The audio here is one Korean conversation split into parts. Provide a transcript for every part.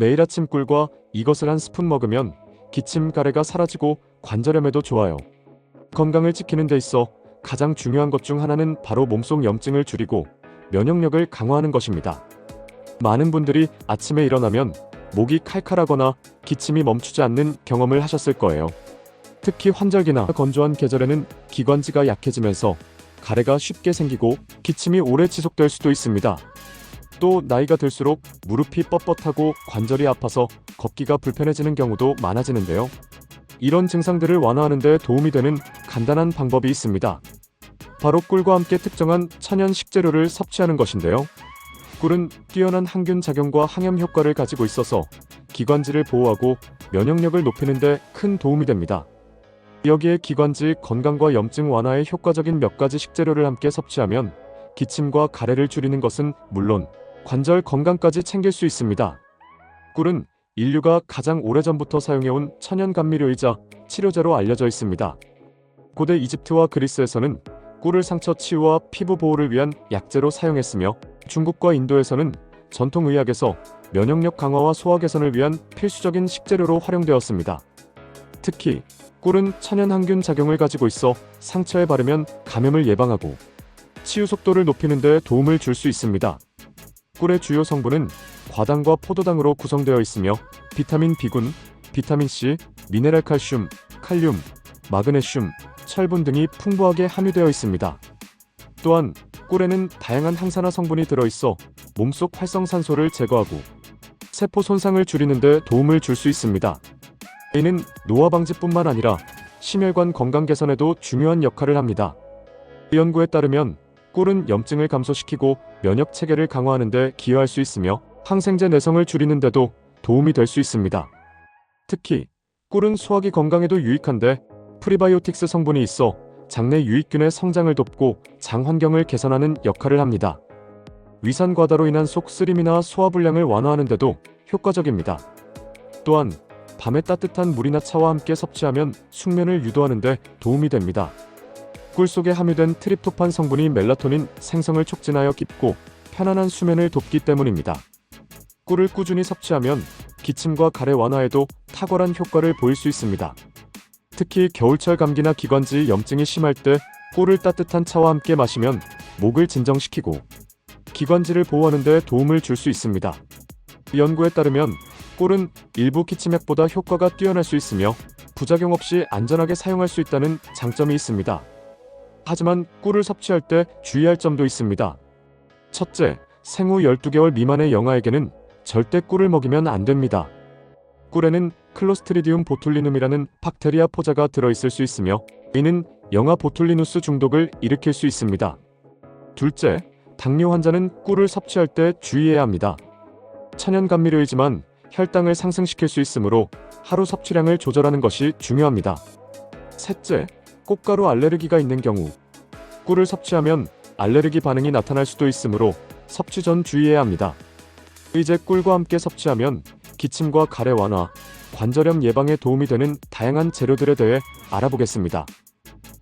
매일 아침 꿀과 이것을 한 스푼 먹으면 기침 가래가 사라지고 관절염에도 좋아요. 건강을 지키는 데 있어 가장 중요한 것 중 하나는 바로 몸속 염증을 줄이고 면역력을 강화하는 것입니다. 많은 분들이 아침에 일어나면 목이 칼칼하거나 기침이 멈추지 않는 경험을 하셨을 거예요. 특히 환절기나 건조한 계절에는 기관지가 약해지면서 가래가 쉽게 생기고 기침이 오래 지속될 수도 있습니다. 또 나이가 들수록 무릎이 뻣뻣하고 관절이 아파서 걷기가 불편해지는 경우도 많아지는데요. 이런 증상들을 완화하는 데 도움이 되는 간단한 방법이 있습니다. 바로 꿀과 함께 특정한 천연 식재료를 섭취하는 것인데요. 꿀은 뛰어난 항균 작용과 항염 효과를 가지고 있어서 기관지를 보호하고 면역력을 높이는 데 큰 도움이 됩니다. 여기에 기관지 건강과 염증 완화에 효과적인 몇 가지 식재료를 함께 섭취하면 기침과 가래를 줄이는 것은 물론 관절 건강까지 챙길 수 있습니다. 꿀은 인류가 가장 오래전부터 사용해온 천연 감미료이자 치료제로 알려져 있습니다. 고대 이집트와 그리스에서는 꿀을 상처 치유와 피부 보호를 위한 약재로 사용했으며 중국과 인도에서는 전통 의학에서 면역력 강화와 소화 개선을 위한 필수적인 식재료로 활용되었습니다. 특히 꿀은 천연 항균 작용을 가지고 있어 상처에 바르면 감염을 예방하고 치유 속도를 높이는 데 도움을 줄 수 있습니다. 꿀의 주요 성분은 과당과 포도당으로 구성되어 있으며 비타민 B군, 비타민 C, 미네랄 칼슘, 칼륨, 마그네슘, 철분 등이 풍부하게 함유되어 있습니다. 또한 꿀에는 다양한 항산화 성분이 들어있어 몸속 활성산소를 제거하고 세포 손상을 줄이는 데 도움을 줄 수 있습니다. 이는 노화 방지뿐만 아니라 심혈관 건강 개선에도 중요한 역할을 합니다. 연구에 따르면 꿀은 염증을 감소시키고 면역 체계를 강화하는 데 기여할 수 있으며 항생제 내성을 줄이는 데도 도움이 될 수 있습니다. 특히 꿀은 소화기 건강에도 유익한데 프리바이오틱스 성분이 있어 장내 유익균의 성장을 돕고 장 환경을 개선하는 역할을 합니다. 위산 과다로 인한 속 쓰림이나 소화 불량을 완화하는 데도 효과적입니다. 또한 밤에 따뜻한 물이나 차와 함께 섭취하면 숙면을 유도하는 데 도움이 됩니다. 꿀 속에 함유된 트립토판 성분이 멜라토닌 생성을 촉진하여 깊고 편안한 수면을 돕기 때문입니다. 꿀을 꾸준히 섭취하면 기침과 가래 완화에도 탁월한 효과를 보일 수 있습니다. 특히 겨울철 감기나 기관지 염증이 심할 때 꿀을 따뜻한 차와 함께 마시면 목을 진정시키고 기관지를 보호하는 데 도움을 줄 수 있습니다. 연구에 따르면 꿀은 일부 기침약보다 효과가 뛰어날 수 있으며 부작용 없이 안전하게 사용할 수 있다는 장점이 있습니다. 하지만 꿀을 섭취할 때 주의할 점도 있습니다. 첫째, 생후 12개월 미만의 영아에게는 절대 꿀을 먹이면 안 됩니다. 꿀에는 클로스트리디움 보툴리눔이라는 박테리아 포자가 들어있을 수 있으며 이는 영아 보툴리누스 중독을 일으킬 수 있습니다. 둘째, 당뇨 환자는 꿀을 섭취할 때 주의해야 합니다. 천연 감미료이지만 혈당을 상승시킬 수 있으므로 하루 섭취량을 조절하는 것이 중요합니다. 셋째, 꽃가루 알레르기가 있는 경우 꿀을 섭취하면 알레르기 반응이 나타날 수도 있으므로 섭취 전 주의해야 합니다. 이제 꿀과 함께 섭취하면 기침과 가래 완화, 관절염 예방에 도움이 되는 다양한 재료들에 대해 알아보겠습니다.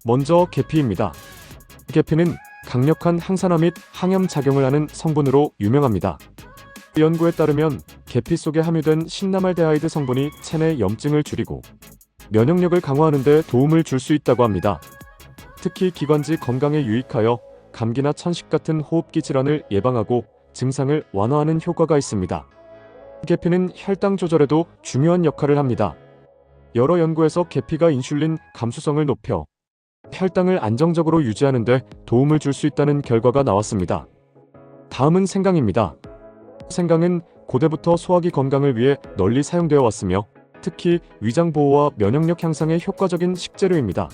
먼저 계피입니다. 계피는 강력한 항산화 및 항염 작용을 하는 성분으로 유명합니다. 연구에 따르면 계피 속에 함유된 신나말데하이드 성분이 체내 염증을 줄이고 면역력을 강화하는 데 도움을 줄 수 있다고 합니다. 특히 기관지 건강에 유익하여 감기나 천식 같은 호흡기 질환을 예방하고 증상을 완화하는 효과가 있습니다. 계피는 혈당 조절에도 중요한 역할을 합니다. 여러 연구에서 계피가 인슐린 감수성을 높여 혈당을 안정적으로 유지하는 데 도움을 줄 수 있다는 결과가 나왔습니다. 다음은 생강입니다. 생강은 고대부터 소화기 건강을 위해 널리 사용되어 왔으며 특히 위장 보호와 면역력 향상에 효과적인 식재료입니다.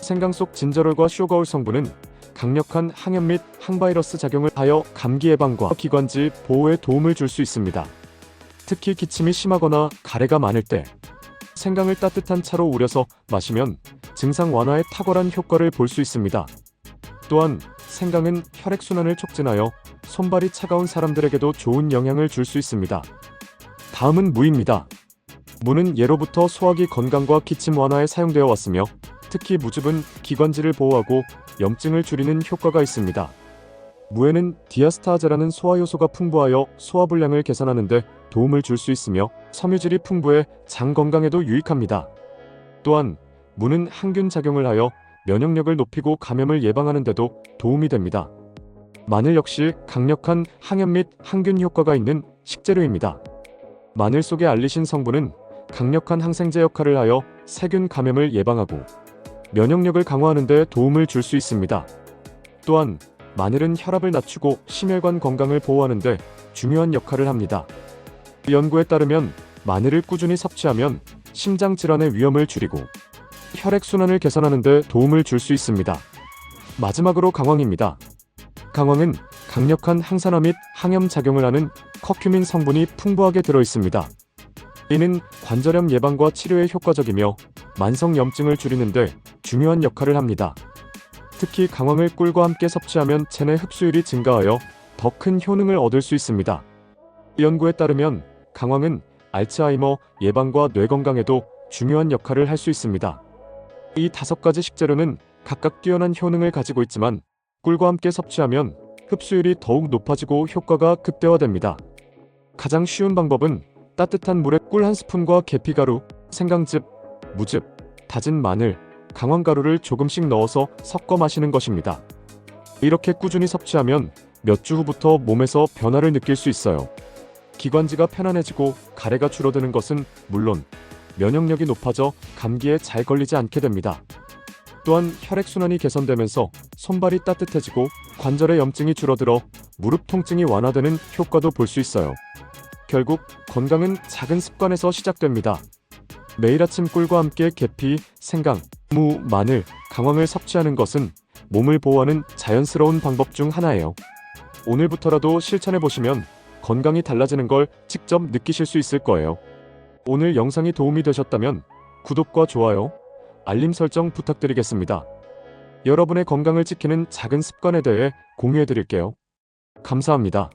생강 속 진저롤과 쇼가올 성분은 강력한 항염 및 항바이러스 작용을 하여 감기 예방과 기관지 보호에 도움을 줄 수 있습니다. 특히 기침이 심하거나 가래가 많을 때 생강을 따뜻한 차로 우려서 마시면 증상 완화에 탁월한 효과를 볼 수 있습니다. 또한 생강은 혈액순환을 촉진하여 손발이 차가운 사람들에게도 좋은 영향을 줄 수 있습니다. 다음은 무입니다. 무는 예로부터 소화기 건강과 기침 완화에 사용되어 왔으며 특히 무즙은 기관지를 보호하고 염증을 줄이는 효과가 있습니다. 무에는 디아스타아제라는 소화 요소가 풍부하여 소화 불량을 개선하는데 도움을 줄 수 있으며 섬유질이 풍부해 장 건강에도 유익합니다. 또한 무는 항균 작용을 하여 면역력을 높이고 감염을 예방하는 데도 도움이 됩니다. 마늘 역시 강력한 항염 및 항균 효과가 있는 식재료입니다. 마늘 속의 알리신 성분은 강력한 항생제 역할을 하여 세균 감염을 예방하고 면역력을 강화하는 데 도움을 줄 수 있습니다. 또한 마늘은 혈압을 낮추고 심혈관 건강을 보호하는 데 중요한 역할을 합니다. 연구에 따르면 마늘을 꾸준히 섭취하면 심장 질환의 위험을 줄이고 혈액 순환을 개선하는 데 도움을 줄 수 있습니다. 마지막으로 강황입니다. 강황은 강력한 항산화 및 항염 작용을 하는 커큐민 성분이 풍부하게 들어 있습니다. 이는 관절염 예방과 치료에 효과적이며 만성 염증을 줄이는데 중요한 역할을 합니다. 특히 강황을 꿀과 함께 섭취하면 체내 흡수율이 증가하여 더 큰 효능을 얻을 수 있습니다. 연구에 따르면 강황은 알츠하이머 예방과 뇌 건강에도 중요한 역할을 할 수 있습니다. 이 다섯 가지 식재료는 각각 뛰어난 효능을 가지고 있지만 꿀과 함께 섭취하면 흡수율이 더욱 높아지고 효과가 극대화됩니다. 가장 쉬운 방법은 따뜻한 물에 꿀 한 스푼과 계피가루, 생강즙, 무즙, 다진 마늘, 강황가루를 조금씩 넣어서 섞어 마시는 것입니다. 이렇게 꾸준히 섭취하면 몇 주 후부터 몸에서 변화를 느낄 수 있어요. 기관지가 편안해지고 가래가 줄어드는 것은 물론 면역력이 높아져 감기에 잘 걸리지 않게 됩니다. 또한 혈액순환이 개선되면서 손발이 따뜻해지고 관절의 염증이 줄어들어 무릎 통증이 완화되는 효과도 볼 수 있어요. 결국 건강은 작은 습관에서 시작됩니다. 매일 아침 꿀과 함께 계피, 생강, 무, 마늘, 강황을 섭취하는 것은 몸을 보호하는 자연스러운 방법 중 하나예요. 오늘부터라도 실천해 보시면 건강이 달라지는 걸 직접 느끼실 수 있을 거예요. 오늘 영상이 도움이 되셨다면 구독과 좋아요, 알림 설정 부탁드리겠습니다. 여러분의 건강을 지키는 작은 습관에 대해 공유해 드릴게요. 감사합니다.